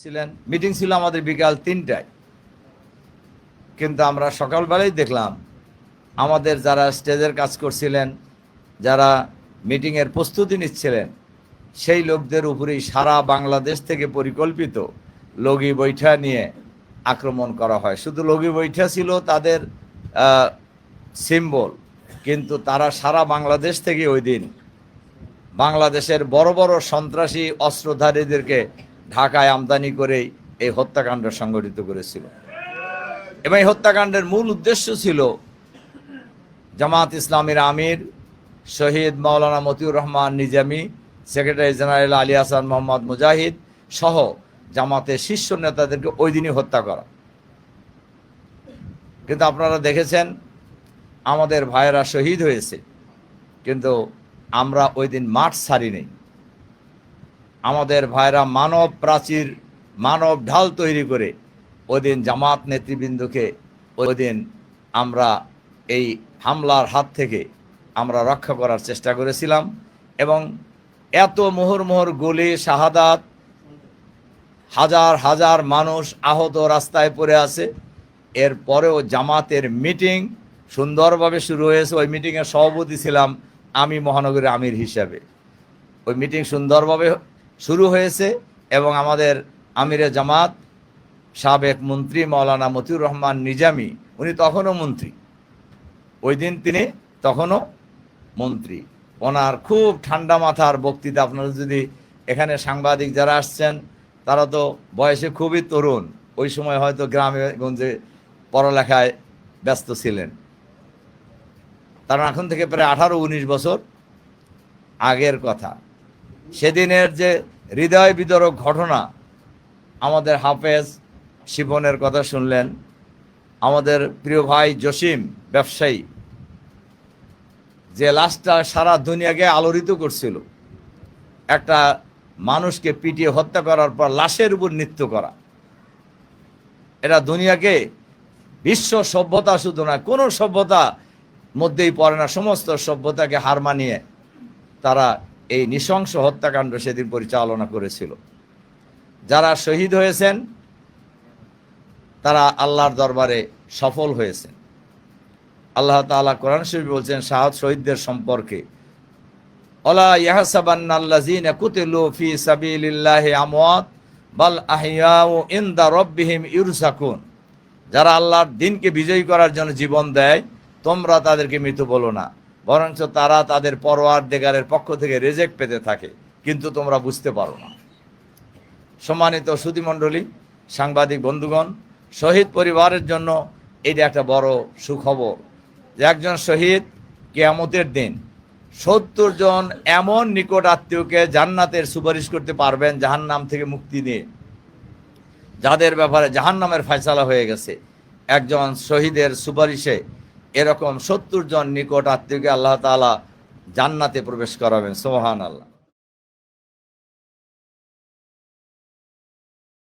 ছিলেন। মিটিং ছিল আমাদের বিকাল তিনটায়। কিন্তু আমরা সকালবেলায় দেখলাম, আমাদের যারা স্টেজের কাজ করছিলেন, যারা মিটিংয়ের প্রস্তুতি নিচ্ছিলেন, সেই লোকদের উপরেই সারা বাংলাদেশ থেকে পরিকল্পিত লগি বৈঠা নিয়ে আক্রমণ করা হয়। শুধু লগি বৈঠা ছিল তাদের সিম্বল কিন্তু তারা সারা বাংলাদেশ থেকে ওই দিন বাংলাদেশের বড় বড় সন্ত্রাসী অস্ত্রধারীদেরকে ঢাকায় আমদানি করেই এই হত্যাকাণ্ড সংগঠিত করেছিল। এবং এই হত্যাকাণ্ডের মূল উদ্দেশ্য ছিল জামাত ইসলামের আমির শহীদ মাওলানা মতিউর রহমান নিজামি, সেক্রেটারি জেনারেল আলী হাসান মোহাম্মদ মুজাহিদ সহ জামাতের শীর্ষ নেতাদেরকে ওই দিনই হত্যা করা। কিন্তু আপনারা দেখেছেন, আমাদের ভাইয়েরা শহীদ হয়েছে, কিন্তু আমরা ওই দিন মাঠ ছাড়ি নেই আমাদের ভাইরা মানব প্রাচীর, মানব ঢাল তৈরি করে ওই দিন জামাত নেতৃবৃন্দকে ওই দিন আমরা এই হামলার হাত থেকে আমরা রক্ষা করার চেষ্টা করেছিলাম এবং এত মোহর মোহর গুলি, শাহাদাত, হাজার হাজার মানুষ আহত রাস্তায় পড়ে আছে। এরপরেও জামাতের মিটিং সুন্দরভাবে শুরু হয়েছে। ওই মিটিংয়ের সভাপতি ছিলাম আমি মহানগরীর আমির হিসাবে। ওই মিটিং সুন্দরভাবে শুরু হয়েছে এবং আমাদের আমিরে জামাত, সাবেক মন্ত্রী মৌলানা মতিউর রহমান নিজামি, উনি তখনও মন্ত্রী। ওই দিন তিনি তখনও মন্ত্রী। ওনার খুব ঠান্ডা মাথার বক্তৃতা, আপনারা যদি এখানে সাংবাদিক যারা আসছেন, তারা তো বয়সে খুবই তরুণ। ওই সময় হয়তো গ্রামে গঞ্জে পড়ালেখায় ব্যস্ত ছিলেন। কারণ এখন থেকে প্রায় আঠারো, উনিশ বছর আগের কথা। সেদিনের যে হৃদয় বিদরক ঘটনা, আমাদের হাফেজ শিবনের কথা শুনলেন, আমাদের প্রিয় ভাই জসিম ব্যবসায়ী, যে লাশটা সারা দুনিয়াকে আলোড়িত করছিল। একটা মানুষকে পিটিয়ে হত্যা করার পর লাশের উপর নৃত্য করা। এটা দুনিয়াকে বিশ্ব সভ্যতা শুধু না, কোনো সভ্যতা মধ্যেই পড়ে না, সমস্ত সভ্যতাকে হার মানিয়ে তারা এই নৃশংস হত্যাকাণ্ড সেদিন পরিচালনা করেছিল। যারা শহীদ হয়েছেন, তারা আল্লাহর দরবারে সফল হয়েছেন। আল্লাহ তাআলা কোরআন শরীফ বলছেন শাহাদ শহীদদের সম্পর্কে যারা আল্লাহর দিনকে বিজয়ী করার জন্য জীবন দেয়, তোমরা তাদেরকে মৃত বলো না। বরঞ্চ তারা তাদের পরোয়ার দেগারের পক্ষ থেকে রেজেক্ট পেতে থাকে, কিন্তু তোমরা বুঝতে পারো না। সম্মানিত সুধীমণ্ডলী সাংবাদিক বন্ধুগণ, শহীদ পরিবারের জন্য এটা একটা বড় সুখবর যে একজন শহীদ কেয়ামতের দিন সত্তর জন এমন নিকট আত্মীয়কে জান্নাতের সুপারিশ করতে পারবেন, জাহান্নাম থেকে মুক্তি নিয়ে। যাদের ব্যাপারে জাহান্নামের ফয়সালা হয়ে গেছে, একজন শহীদের সুপারিশে এরকম সত্তর জন নিকট আত্মীয়কে আল্লাহ তালা জান্নাতে প্রবেশ করাবেন সোহান আল্লাহ